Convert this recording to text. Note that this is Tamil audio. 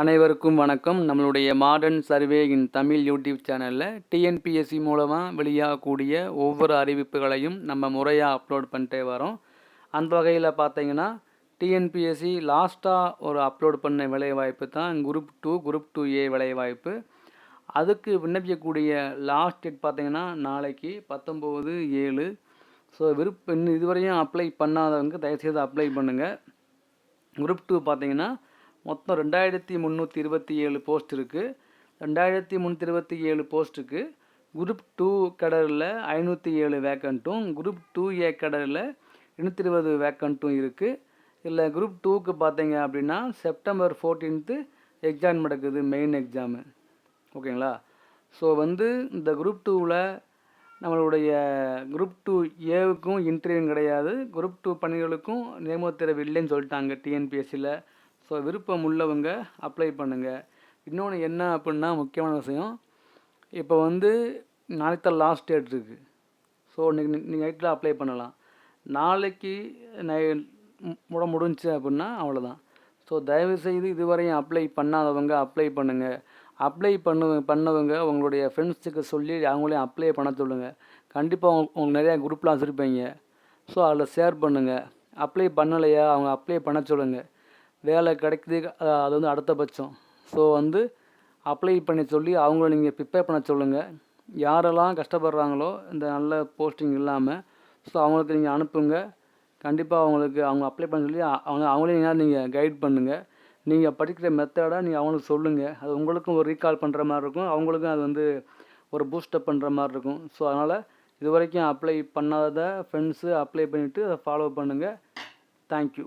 அனைவருக்கும் வணக்கம். நம்மளுடைய modern survey in Tamil YouTube சேனலில் டிஎன்பிஎஸ்சி மூலமாக வெளியாகக்கூடிய ஒவ்வொரு அறிவிப்புகளையும் நம்ம முறையாக அப்லோட் பண்ணிட்டே வரோம். அந்த வகையில் பார்த்தீங்கன்னா டிஎன்பிஎஸ்சி லாஸ்ட்டாக ஒரு அப்லோட் பண்ண வேலைவாய்ப்பு தான் group two group two A வேலைவாய்ப்பு. அதுக்கு விண்ணப்பிக்கக்கூடிய லாஸ்ட் டேட் பார்த்தீங்கன்னா நாளைக்கு பத்தொம்போது ஏழு. ஸோ விருப்ப இன்னும் இதுவரையும் அப்ளை பண்ணாதவங்க தயவுசெய்து அப்ளை பண்ணுங்கள் குரூப் டூ பார்த்தீங்கன்னா மொத்தம் ரெண்டாயிரத்தி முந்நூற்றி இருபத்தி ஏழு போஸ்ட் இருக்குது ரெண்டாயிரத்தி முந்நூற்றி இருபத்தி ஏழு போஸ்ட்டுக்கு குரூப் டூ கடரில் ஐநூற்றி ஏழு வேக்கண்ட்டும் குரூப் டூ ஏ கடரில் எண்ணூற்றி இருபது வேக்கண்ட்டும் இருக்குது இல்லை குரூப் டூக்கு பார்த்தீங்க அப்படின்னா செப்டம்பர் ஃபோர்டீன்த்து எக்ஸாம் நடக்குது மெயின் எக்ஸாமு ஓகேங்களா? ஸோ வந்து இந்த குரூப் டூவில் நம்மளுடைய குரூப் டூ ஏவுக்கும் இன்டர்வியூ கிடையாது. குரூப் டூ பணிகளுக்கும் நியமனத்தேர்வு இல்லைன்னு சொல்லிட்டாங்க டிஎன்பிஎஸ்சியில் ஸோ விருப்பம் உள்ளவங்க அப்ளை பண்ணுங்கள் இன்னொன்று என்ன அப்படின்னா முக்கியமான விஷயம் இப்போ வந்து நாளைக்கு தான் லாஸ்ட் டேட் இருக்குது ஸோ இன்னைக்கு நீங்கள் நைட்டில் அப்ளை பண்ணலாம். நாளைக்கு நை முட முடிஞ்சுச்சு அப்படின்னா அவ்வளோதான் ஸோ தயவுசெய்து இதுவரையும் அப்ளை பண்ணாதவங்க அப்ளை பண்ணுங்கள் அப்ளை பண்ணு பண்ணவங்க உங்களுடைய ஃப்ரெண்ட்ஸுக்கு சொல்லி அவங்களையும் அப்ளை பண்ண சொல்லுங்கள் கண்டிப்பாக உங்க உங்களுக்கு நிறையா குரூப்லாம் வச்சுருப்பீங்க. ஸோ அதில் ஷேர் பண்ணுங்கள் அப்ளை பண்ணலையா அவங்க அப்ளை பண்ண சொல்லுங்கள் வேலை கிடைக்குது அது வந்து அடுத்த பட்சம். ஸோ வந்து அப்ளை பண்ண சொல்லி அவங்கள நீங்கள் ப்ரிப்பேர் பண்ண சொல்லுங்கள் யாரெல்லாம் கஷ்டப்படுறாங்களோ இந்த நல்ல போஸ்டிங் இல்லாமல் ஸோ அவங்களுக்கு நீங்கள் அனுப்புங்க. கண்டிப்பாக அவங்களுக்கு அவங்க அப்ளை பண்ண சொல்லி அவங்க அவங்களே நீங்கள் கைட் பண்ணுங்கள் நீங்கள் படிக்கிற மெத்தடை நீங்கள் அவங்களுக்கு சொல்லுங்கள் அது உங்களுக்கும் ஒரு ரீகால் பண்ணுற மாதிரி இருக்கும். அவங்களுக்கும் அது வந்து ஒரு பூஸ்டப் பண்ணுற மாதிரி இருக்கும். ஸோ அதனால் இது வரைக்கும் அப்ளை பண்ணாத ஃப்ரெண்ட்ஸு அப்ளை பண்ணிவிட்டு அதை ஃபாலோ பண்ணுங்கள் தேங்க்யூ